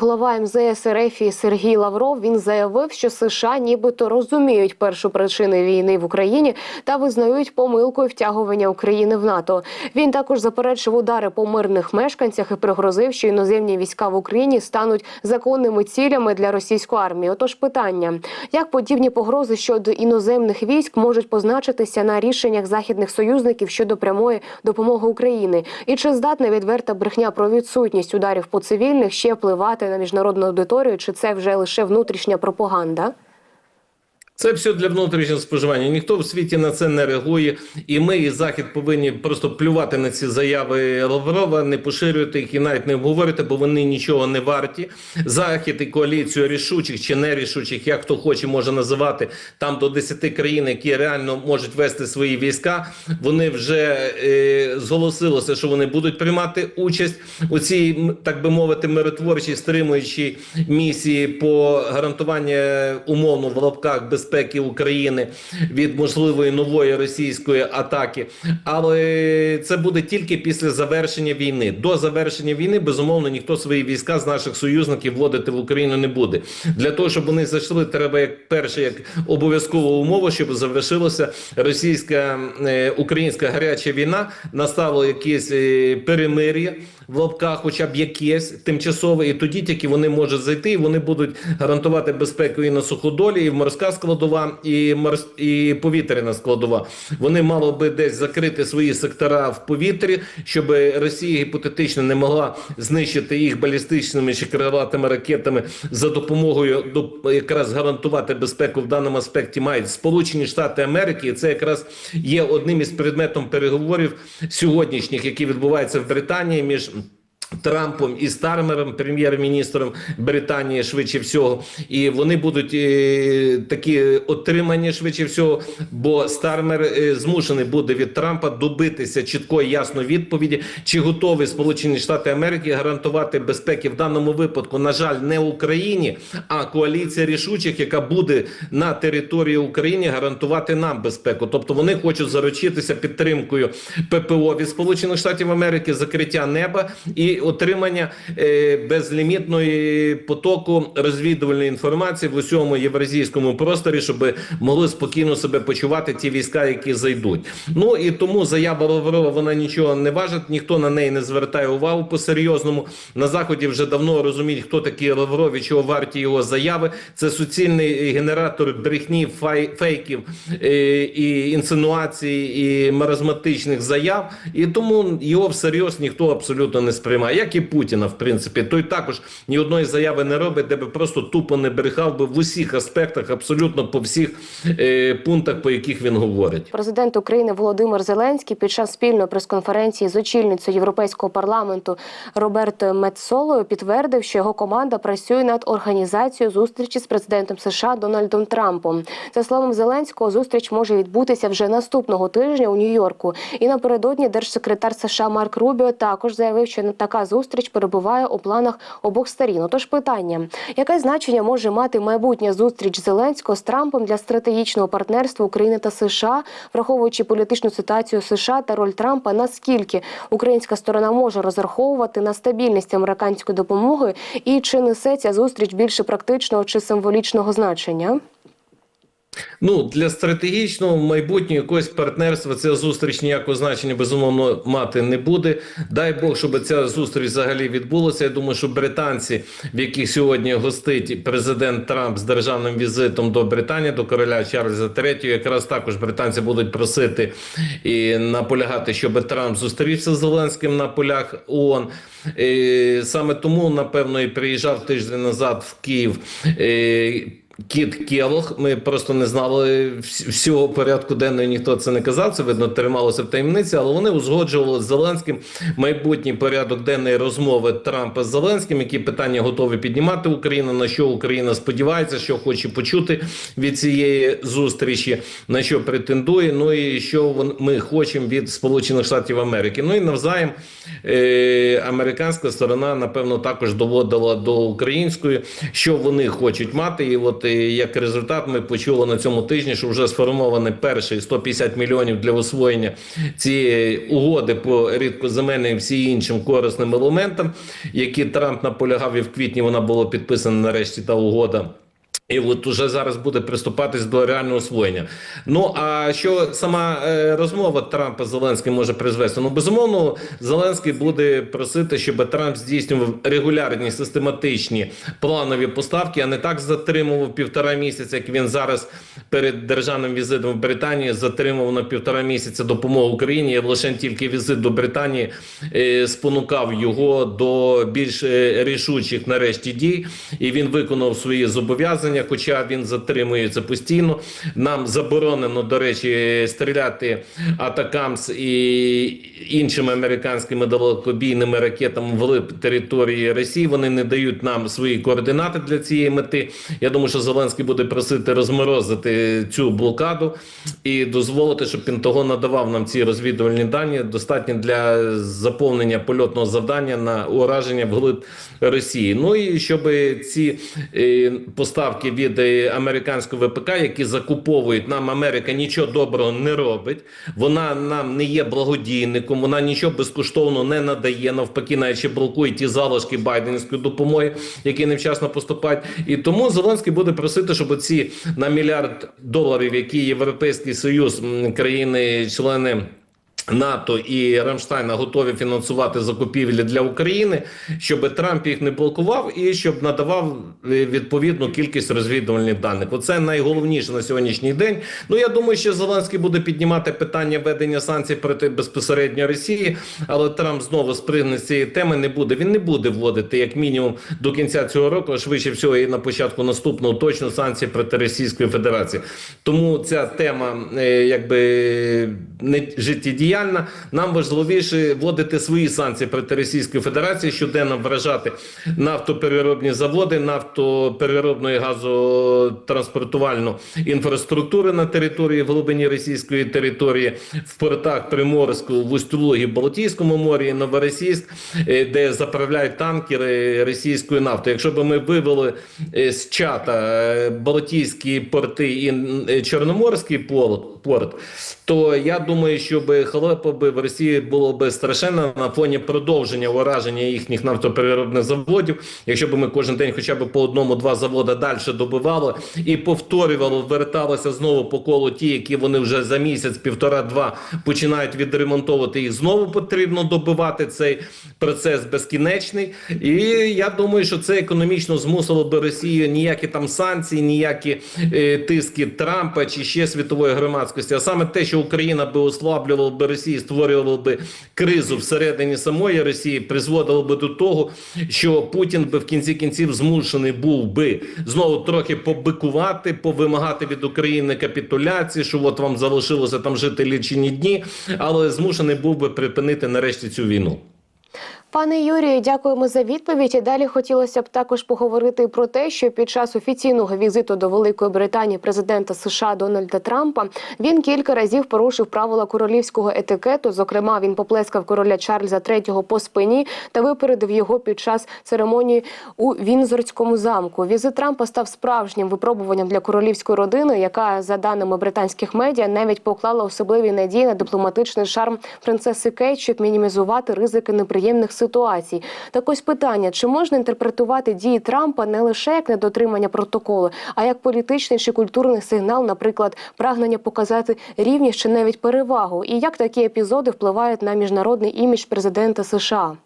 Голова МЗС РФ Сергій Лавров він заявив, що США нібито розуміють першу причину війни в Україні та визнають помилкою втягування України в НАТО. Він також заперечив удари по мирних мешканцях і пригрозив, що іноземні війська в Україні стануть законними цілями для російської армії. Отож, питання: як подібні погрози щодо іноземних військ можуть позначитися на рішеннях західних союзників щодо прямої допомоги Україні? І чи здатна відверта брехня про відсутність ударів по цивільних ще впливати на міжнародну аудиторію? Чи це вже лише внутрішня пропаганда? Це все для внутрішнього споживання. Ніхто в світі на це не реагує, і ми, і захід повинні просто плювати на ці заяви Лаврова, не поширювати їх і навіть не обговорити, бо вони нічого не варті. Захід і коаліцію рішучих чи нерішучих, як хто хоче, може називати там до 10 країн, які реально можуть вести свої війська. Вони вже е, зголосилося, що вони будуть приймати участь у цій, так би мовити, миротворчій стримуючій місії по гарантуванню умовно в лапках безпеки України від можливої нової російської атаки. Але це буде тільки після завершення війни. До завершення війни безумовно ніхто свої війська з наших союзників вводити в Україну не буде. Для того щоб вони зайшли, треба як перше, як обов'язкову умову, щоб завершилася російська е, українська гаряча війна, настало якесь е, перемир'я в лапках, хоча б якесь тимчасове, і тоді тільки вони можуть зайти, і вони будуть гарантувати безпеку і на суходолі, і в морська складова, і морс... і повітряна складова. Вони мало би десь закрити свої сектора в повітрі, щоб Росія гіпотетично не могла знищити їх балістичними чи крилатими ракетами за допомогою до якраз гарантувати безпеку в даному аспекті мають Сполучені Штати Америки. І це якраз є одним із предметом переговорів сьогоднішніх, які відбуваються в Британії між. Трампом і Стармером, прем'єр-міністром Британії, швидше всього, і вони будуть е, такі отримані швидше всього, бо Стармер е, змушений буде від Трампа добитися чіткої ясної відповіді, чи готові Сполучені Штати Америки гарантувати безпеки в даному випадку, на жаль, не Україні, а коаліція рішучих, яка буде на території України гарантувати нам безпеку. Тобто вони хочуть заручитися підтримкою ППО від Сполучених Штатів Америки, закриття неба і отримання е, безлімітної потоку розвідувальної інформації в усьому євразійському просторі, щоб могли спокійно себе почувати ті війська, які зайдуть. Ну і тому заява Лаврова вона нічого не важить, ніхто на неї не звертає увагу по серйозному. На заході вже давно розуміють, хто такий Лавров і чого варті його заяви. Це суцільний генератор брехні, фейків е, і інсинуацій, і маразматичних заяв. І тому його всерйоз ніхто абсолютно не сприймає. Як і Путіна, в принципі, той також ні одної заяви не робить, де би просто тупо не брехав би в усіх аспектах, абсолютно по всіх е, пунктах, по яких він говорить. Президент України Володимир Зеленський під час спільної прес-конференції з очільницею Європейського парламенту Робертою Мецолою підтвердив, що його команда працює над організацією зустрічі з президентом США Дональдом Трампом. За словом Зеленського, зустріч може відбутися вже наступного тижня у Нью-Йорку. І напередодні держсекретар США Марк Рубіо також заявив, що така зустріч перебуває у планах обох сторін. Отож, питання: яке значення може мати майбутня зустріч Зеленського з Трампом для стратегічного партнерства України та США, враховуючи політичну ситуацію США та роль Трампа, наскільки українська сторона може розраховувати на стабільність американської допомоги, і чи несе ця зустріч більше практичного чи символічного значення? Ну для стратегічного майбутнього якогось партнерства ця зустріч ніякого значення безумовно мати не буде. Дай Бог, щоб ця зустріч взагалі відбулася. Я думаю, що британці, в яких сьогодні гостить президент Трамп з державним візитом до Британії, до короля Чарльза III, якраз також британці будуть просити і наполягати, щоб Трамп зустрівся з Зеленським на полях ООН. І саме тому, напевно, і приїжджав тиждень назад в Київ. Кіт Келох, ми просто не знали всього порядку денного, ніхто це не казав. Це видно трималося в таємниці, але вони узгоджували з Зеленським майбутній порядок денної розмови Трампа з Зеленським, які питання готові піднімати Україна, на що Україна сподівається, що хоче почути від цієї зустрічі, на що претендує. Ну і що ми хочемо від Сполучених Штатів Америки. Ну і навзаєм е, американська сторона, напевно, також доводила до української, що вони хочуть мати. І от як результат, ми почули на цьому тижні, що вже сформований перший 150 мільйонів для освоєння цієї угоди по рідкоземельним і всі іншим корисним елементам, які Трамп наполягав, і в квітні вона була підписана нарешті та угода. І от уже зараз буде приступатись до реального освоєння. Ну а що сама е, розмова Трампа з Зеленським може призвести? Ну безумовно, Зеленський буде просити, щоб Трамп здійснював регулярні систематичні планові поставки, а не так затримував півтора місяця, як він зараз перед державним візитом в Британії затримував на півтора місяця допомогу Україні. І лише тільки візит до Британії е, спонукав його до більш е, рішучих нарешті дій, і він виконав свої зобов'язання, хоча він затримується постійно. Нам заборонено, до речі, стріляти атакамс і іншими американськими далекобійними ракетами в території Росії. Вони не дають нам свої координати для цієї мети. Я думаю, що Зеленський буде просити розморозити цю блокаду і дозволити, щоб Пентагон надавав нам ці розвідувальні дані, достатні для заповнення польотного завдання на ураження вглиб Росії. Ну і щоб ці е, поставки від е, американського ВПК, які закуповують нам Америка, нічого доброго не робить. Вона нам не є благодійником, вона нічого безкоштовно не надає. Навпаки, навіть ще блокує ті залишки байденської допомоги, які невчасно поступають. І тому Зеленський буде просити, щоб ці на мільярд доларів, які Європейський Союз, країни-члени. НАТО і Рамштайна готові фінансувати закупівлі для України, щоб Трамп їх не блокував і щоб надавав е, відповідну кількість розвідувальних даних. Оце найголовніше на сьогоднішній день. Ну я думаю, що Зеленський буде піднімати питання введення санкцій проти безпосередньо Росії, але Трамп знову спригне з цієї теми. Не буде. Він не буде вводити як мінімум до кінця цього року, а швидше всього і на початку наступного точно санкції проти Російської Федерації. Тому ця тема е, якби не життєдіяльна. Нам важливіше вводити свої санкції проти Російської Федерації, щоденно вражати нафтопереробні заводи, нафтопереробну і газотранспортувальну інфраструктуру на території в глибині російської території, в портах Приморську, в Устюлугі, Балтійському морі, Новоросійськ, е, де заправляють танкери російською нафтою. Якщо б ми вивели е, з чата е, Балтійські порти і Чорноморський порт, порт, то я думаю, що би халепа би в Росії було би страшенно на фоні продовження ураження їхніх нафтопереробних заводів. Якщо б ми кожен день, хоча б по одному-два заводи далі добивали і повторювали, верталися знову по колу ті, які вони вже за місяць, півтора-два починають відремонтовувати їх. Знову потрібно добивати цей процес безкінечний. І я думаю, що це економічно змусило би Росію ніякі там санкції, ніякі е, тиски Трампа чи ще світової громадськості, а саме те, що Україна би ослаблювала би Росію, створювало би кризу всередині самої Росії, призводило би до того, що Путін би в кінці кінців змушений був би знову трохи побикувати, повимагати від України капітуляції, що от вам залишилося там жити лічені дні, але змушений був би припинити нарешті цю війну. Пане Юрію, дякуємо за відповідь. І Далі хотілося б також поговорити про те, що під час офіційного візиту до Великої Британії президента США Дональда Трампа він кілька разів порушив правила королівського етикету. Зокрема, він поплескав короля Чарльза III по спині та випередив його під час церемонії у Вінзорському замку. Візит Трампа став справжнім випробуванням для королівської родини, яка, за даними британських медіа, навіть поклала особливі надії на дипломатичний шарм принцеси Кейт, щоб мінімізувати ризики неприємних ситуацій. Так ось питання: чи можна інтерпретувати дії Трампа не лише як недотримання протоколу, а як політичний чи культурний сигнал, наприклад, прагнення показати рівність чи навіть перевагу, і як такі епізоди впливають на міжнародний імідж президента США?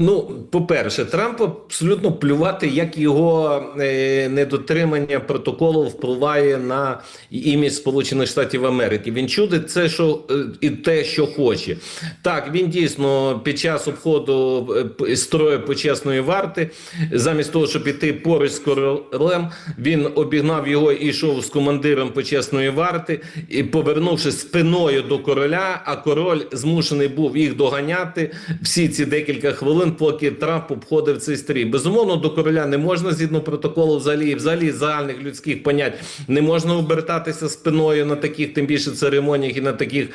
Ну, по-перше, Трамп абсолютно плювати, як його е, недотримання протоколу впливає на імідж Сполучених Штатів Америки. Він чудить це, що е, і те, що хоче. Так, він дійсно під час обходу е, строю почесної варти, замість того, щоб іти поруч з королем, він обігнав його і йшов з командиром почесної варти, і повернувшись спиною до короля, а король змушений був їх доганяти всі ці декілька кілька хвилин, поки Трамп обходив цей стрій. Безумовно, до короля не можна згідно протоколу, взагалі, і взагалі загальних людських понять не можна обертатися спиною на таких, тим більше церемоніях і на таких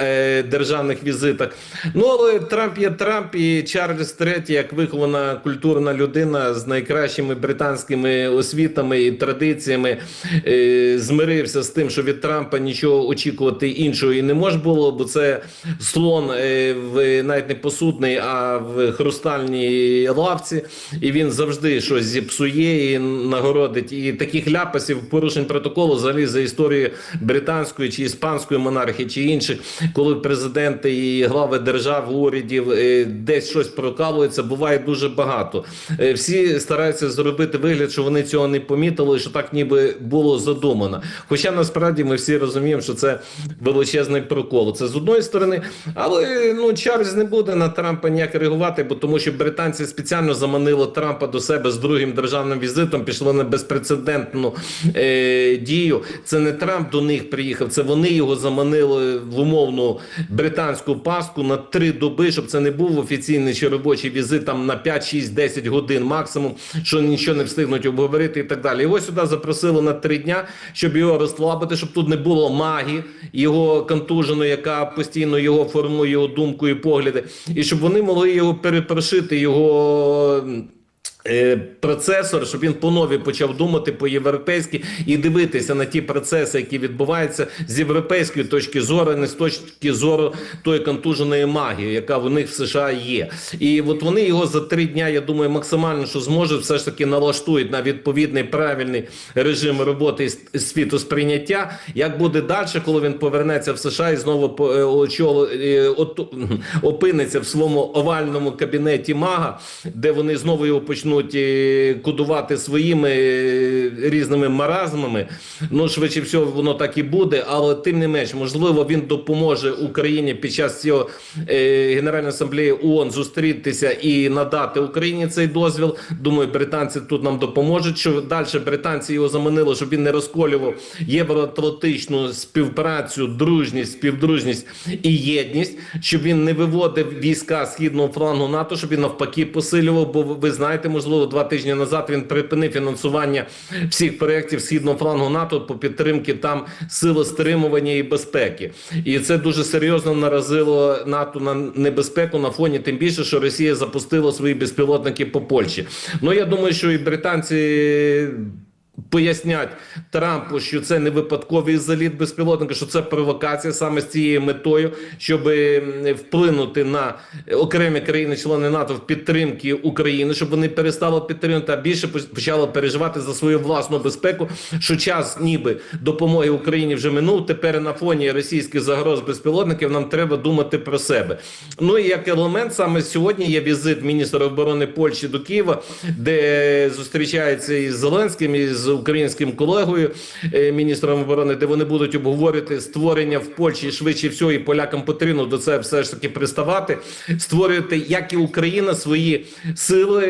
е, державних візитах. Ну але Трамп є Трамп і Чарльз III, як вихована культурна людина з найкращими британськими освітами і традиціями, е, змирився з тим, що від Трампа нічого очікувати іншого і не може було, бо це слон е, в навіть не посудний, а в хрустальній лавці, і він завжди щось зіпсує і нагородить. І таких ляпасів порушень протоколу взагалі за історію британської чи іспанської монархії, чи інших, коли президенти і глави держав, урядів е, десь щось прокалується, буває дуже багато. Е, Всі стараються зробити вигляд, що вони цього не помітили, що так ніби було задумано. Хоча насправді ми всі розуміємо, що це величезний прокол. Це з одної сторони, але ну Чарльз не буде на Трампа ніяк реагувати, бо тому що британці спеціально заманили Трампа до себе з другим державним візитом, пішли на безпрецедентну е, дію. Це не Трамп до них приїхав, це вони його заманили в умовну британську паску на три доби, щоб це не був офіційний чи робочий візит там на 5, 6, 10 годин максимум, що нічого не встигнуть обговорити і так далі. Його сюди запросили на три дня, щоб його розслабити, щоб тут не було магії, його контуженої, яка постійно його формує його думку і погляди, і щоб вони могли його перепрошити, його. Е, Процесор, щоб він по-нові почав думати по-європейськи і дивитися на ті процеси, які відбуваються з європейської точки зору, не з точки зору тої контуженої магії, яка в них в США є. І от вони його за три дня, я думаю, максимально що зможуть, все ж таки налаштують на відповідний правильний режим роботи і с- світосприйняття. Як буде далі, коли він повернеться в США і знову е, е, опиниться в своєму овальному кабінеті мага, де вони знову його почнуть е, кодувати своїми е, різними маразмами. Ну, швидше всього, воно так і буде, але тим не менш, можливо, він допоможе Україні під час цього е, Генеральної асамблеї ООН зустрітися і надати Україні цей дозвіл. Думаю, британці тут нам допоможуть. Що далі британці його заманили, щоб він не розколював євроатлантичну співпрацю, дружність, співдружність і єдність, щоб він не виводив війська східного флангу НАТО, щоб він навпаки посилював. Бо ви знаєте, можливо, два тижні назад він припинив фінансування всіх проєктів східного флангу НАТО по підтримки там сили стримування і безпеки. І це дуже серйозно наразило НАТО на небезпеку на фоні, тим більше, що Росія запустила свої безпілотники по Польщі. Ну я думаю, що і британці. Пояснять Трампу, що це не випадковий заліт безпілотника, що це провокація саме з цією метою, щоб м, вплинути на окремі країни-члени НАТО в підтримки України, щоб вони перестали підтримувати, а більше почали переживати за свою власну безпеку. Що час, ніби допомоги Україні вже минув. Тепер на фоні російських загроз безпілотників нам треба думати про себе. Ну і як елемент саме сьогодні є візит міністра оборони Польщі до Києва, де зустрічається із Зеленським і з українським колегою, е, міністром оборони, де вони будуть обговорювати створення в Польщі швидше всього, і полякам потрібно до це все ж таки приставати, створювати, як і Україна, свої сили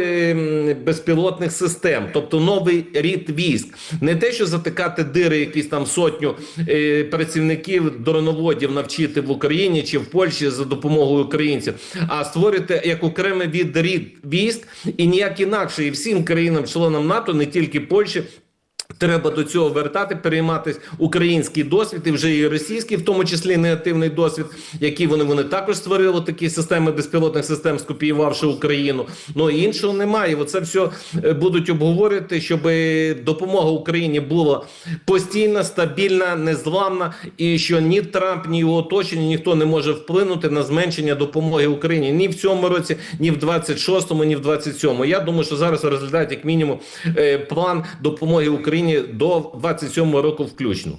безпілотних систем, тобто новий рід військ, не те, що затикати дири, якісь там сотню е, працівників дроноводів навчити в Україні чи в Польщі за допомогою українців, а створити як окремий від рід військ і ніяк інакше, і всім країнам-членам НАТО, не тільки Польщі. Треба до цього вертати, перейматись український досвід і вже і російський, в тому числі негативний досвід, який вони вони також створили такі системи безпілотних систем, скопіювавши Україну. Ну іншого немає. Оце все е, будуть обговорювати, щоб допомога Україні була постійна, стабільна, незламна, і що ні Трамп, ні його оточення, ніхто не може вплинути на зменшення допомоги Україні ні в цьому році, ні в 26-му, ні в 27-му. Я думаю, що зараз розглядають як мінімум е, план допомоги Україні до 27-го року включно.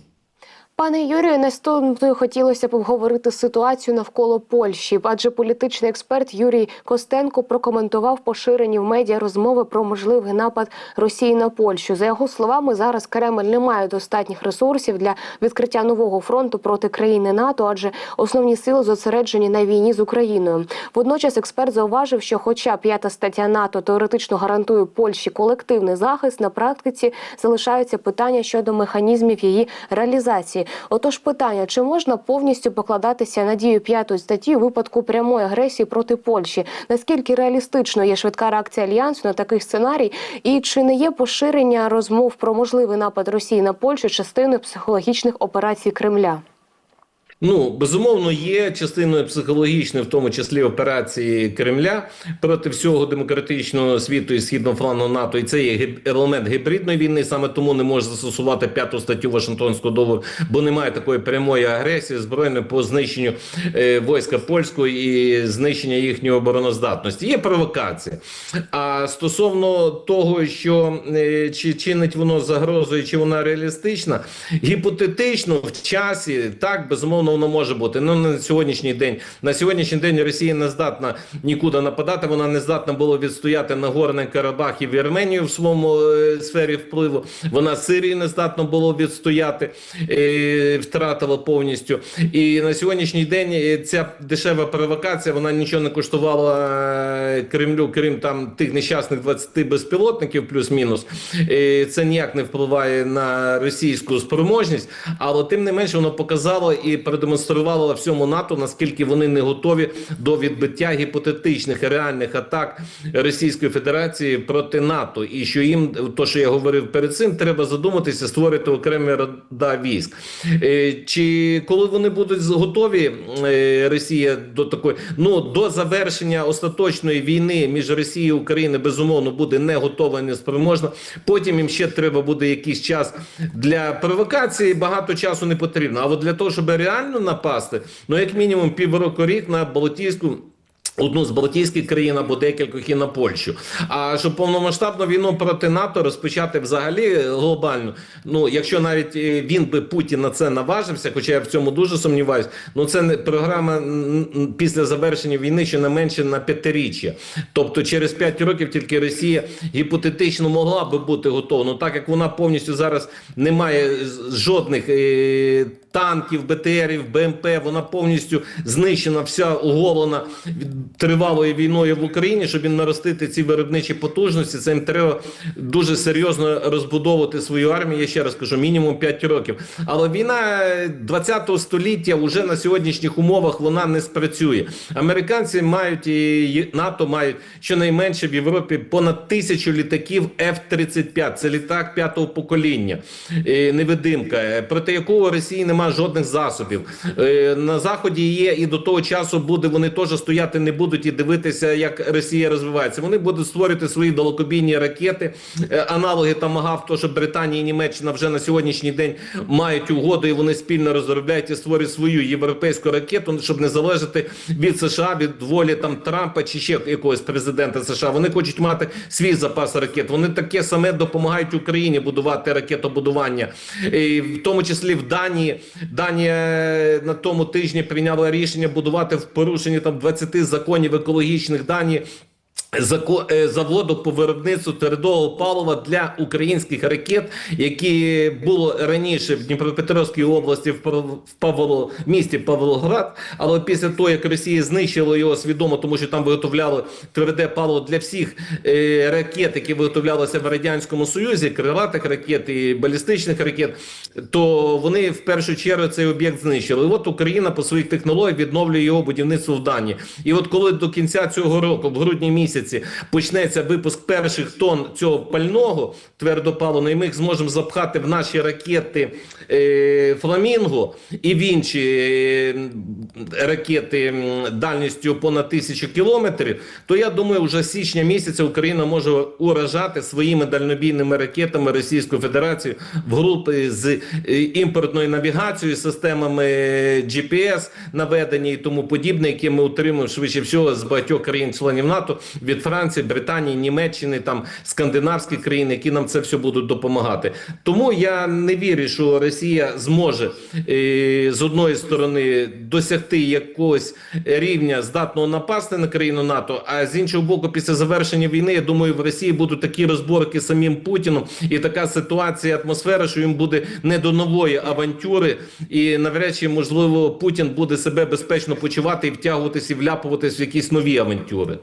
Пане Юрію, наступною хотілося б обговорити ситуацію навколо Польщі, адже політичний експерт Юрій Костенко прокоментував поширені в медіа розмови про можливий напад Росії на Польщу. За його словами, зараз Кремль не має достатніх ресурсів для відкриття нового фронту проти країни НАТО, адже основні сили зосереджені на війні з Україною. Водночас експерт зауважив, що, хоча п'ята стаття НАТО теоретично гарантує Польщі колективний захист, на практиці залишаються питання щодо механізмів її реалізації. Отож, питання: чи можна повністю покладатися на дію п'ятої статті у випадку прямої агресії проти Польщі? Наскільки реалістично є швидка реакція альянсу на такий сценарій? І чи не є поширення розмов про можливий напад Росії на Польщу частиною психологічних операцій Кремля? Ну безумовно є частиною психологічної, в тому числі операції Кремля проти всього демократичного світу і східного флангу НАТО. І це є елемент гібридної війни. Саме тому не може застосувати п'яту статтю Вашингтонського договору, бо немає такої прямої агресії збройної по знищенню е, війська польського і знищення їхньої обороноздатності. Є провокація. А стосовно того, що е, чи чинить воно загрозою, чи вона реалістична, гіпотетично в часі так безумовно воно може бути. Ну на сьогоднішній день на сьогоднішній день Росія не здатна нікуди нападати. Вона не здатна була відстояти Нагорний Карабах і Вірменію в своєму е, сфері впливу. Вона Сирію не здатна було відстояти, е, втратила повністю. І на сьогоднішній день е, ця дешева провокація вона нічого не коштувала е, Кремлю, крім там тих нещасних 20 безпілотників, плюс-мінус. Е, Це ніяк не впливає на російську спроможність, але тим не менше воно показало і продемонструвало всьому НАТО, наскільки вони не готові до відбиття гіпотетичних реальних атак Російської Федерації проти НАТО, і що їм то, що я говорив перед цим, треба задуматися, створити окремі рода військ. Е, Чи коли вони будуть готові, е, Росія до такої ну до завершення остаточної війни між Росією і Україною безумовно буде не готова, не спроможна. Потім їм ще треба буде якийсь час для провокації. Багато часу не потрібно. А от для того, щоб реально напасти, ну як мінімум півроку рік на Балтійську. Одну з Балтійських країн або декількох і на Польщу. А щоб повномасштабну війну проти НАТО розпочати взагалі глобально, ну якщо навіть е, він би Путін на це наважився, хоча я в цьому дуже сумніваюсь, ну це не програма після завершення війни щонайменше на п'ятиріччя. Тобто через п'ять років тільки Росія гіпотетично могла би бути готова. Ну так як вона повністю зараз не має жодних. Е, Танків, БТРів, БМП, вона повністю знищена, вся оголена тривалою війною в Україні. Щоб він наростити ці виробничі потужності, це їм треба дуже серйозно розбудовувати свою армію. Я ще раз кажу, мінімум 5 років. Але війна 20-го століття вже на сьогоднішніх умовах вона не спрацює. Американці мають і НАТО мають щонайменше в Європі понад тисячу літаків F-35. Це літак п'ятого покоління, е, невидимка, е, проти якого Росії немає жодних засобів. Е, На заході є і до того часу буде. Вони теж стояти не будуть і дивитися, як Росія розвивається. Вони будуть створювати свої далекобійні ракети, е, аналоги Тамагав, то що Британія і Німеччина вже на сьогоднішній день мають угоду, і вони спільно розробляють і створюють свою європейську ракету, щоб не залежати від США, від волі там Трампа чи ще якогось президента США. Вони хочуть мати свій запас ракет. Вони таке саме допомагають Україні будувати ракетобудування, і в тому числі в Данії. Данія е, на тому тижні прийняла рішення будувати в порушенні там 20 законів екологічних Данії. Е, заводу по виробництву твердого палива для українських ракет, які було раніше в Дніпропетровській області в в Павло місті Павлоград. Але після того, як Росія знищила його свідомо, тому що там виготовляли тверде паливо для всіх е, ракет, які виготовлялися в радянському союзі, крилатих ракет і балістичних ракет, то вони в першу чергу цей об'єкт знищили. І от Україна по своїх технологіях відновлює його будівництво в Данії. І от коли до кінця цього року, в грудні місяці, почнеться випуск перших тонн цього пального твердопаливного, і ми їх зможемо запхати в наші ракети е, Фламінго і в інші е, ракети дальністю понад тисячу кілометрів, то я думаю, вже січня місяця Україна може уражати своїми дальнобійними ракетами Російську Федерацію в групи з е, імпортною навігацією, системами GPS наведені і тому подібне, які ми отримуємо швидше всього з багатьох країн-членів НАТО від Франції, Британії, Німеччини, там скандинавських країн, які нам це все будуть допомагати. Тому я не вірю, що Росія зможе е, з одної сторони досягти якогось рівня здатного напасти на країну НАТО. А з іншого боку, після завершення війни, я думаю, в Росії будуть такі розборки самим Путіном і така ситуація, атмосфера, що їм буде не до нової авантюри, і навряд чи можливо Путін буде себе безпечно почувати і втягуватися і вляпуватись в якісь нові авантюри.